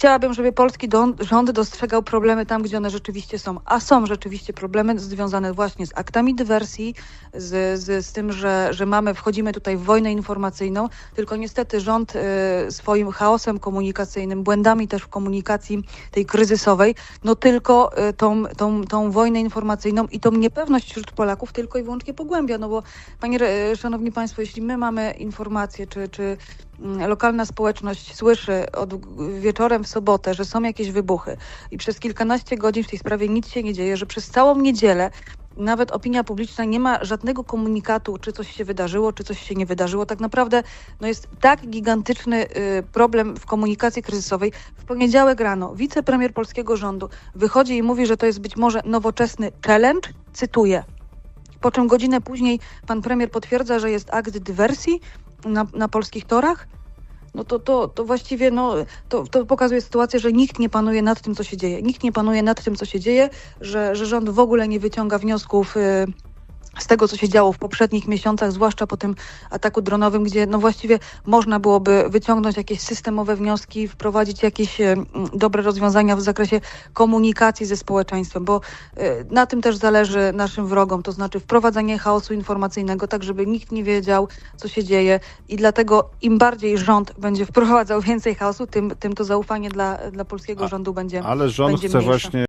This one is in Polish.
chciałabym, żeby polski rząd dostrzegał problemy tam, gdzie one rzeczywiście są. A są rzeczywiście problemy związane właśnie z aktami dywersji, z, z, z tym, że, że mamy, wchodzimy tutaj w wojnę informacyjną, tylko niestety rząd y, swoim chaosem komunikacyjnym, błędami też w komunikacji tej kryzysowej, no tylko y, tą, tą, tą wojnę informacyjną i tą niepewność wśród Polaków tylko i wyłącznie pogłębia, no bo panie, re- szanowni państwo, jeśli my mamy informacje, czy, czy lokalna społeczność słyszy od wieczorem w sobotę, że są jakieś wybuchy i przez kilkanaście godzin w tej sprawie nic się nie dzieje, że przez całą niedzielę nawet opinia publiczna nie ma żadnego komunikatu, czy coś się wydarzyło, czy coś się nie wydarzyło. Tak naprawdę no jest tak gigantyczny y, problem w komunikacji kryzysowej. W poniedziałek rano wicepremier polskiego rządu wychodzi i mówi, że to jest być może nowoczesny challenge, cytuję. Po czym godzinę później pan premier potwierdza, że jest akt dywersji na, na polskich torach. No to, to, to właściwie no, to, to pokazuje sytuację, że nikt nie panuje nad tym, co się dzieje. Nikt nie panuje nad tym, co się dzieje, że, że rząd w ogóle nie wyciąga wniosków y, z tego, co się działo w poprzednich miesiącach, zwłaszcza po tym ataku dronowym, gdzie no właściwie można byłoby wyciągnąć jakieś systemowe wnioski, wprowadzić jakieś dobre rozwiązania w zakresie komunikacji ze społeczeństwem, bo y, na tym też zależy naszym wrogom, to znaczy wprowadzenie chaosu informacyjnego, tak żeby nikt nie wiedział, co się dzieje i dlatego im bardziej rząd będzie wprowadzał więcej chaosu, tym, tym to zaufanie dla, dla polskiego A- rządu będzie Ale rząd będzie chce mniejsze. właśnie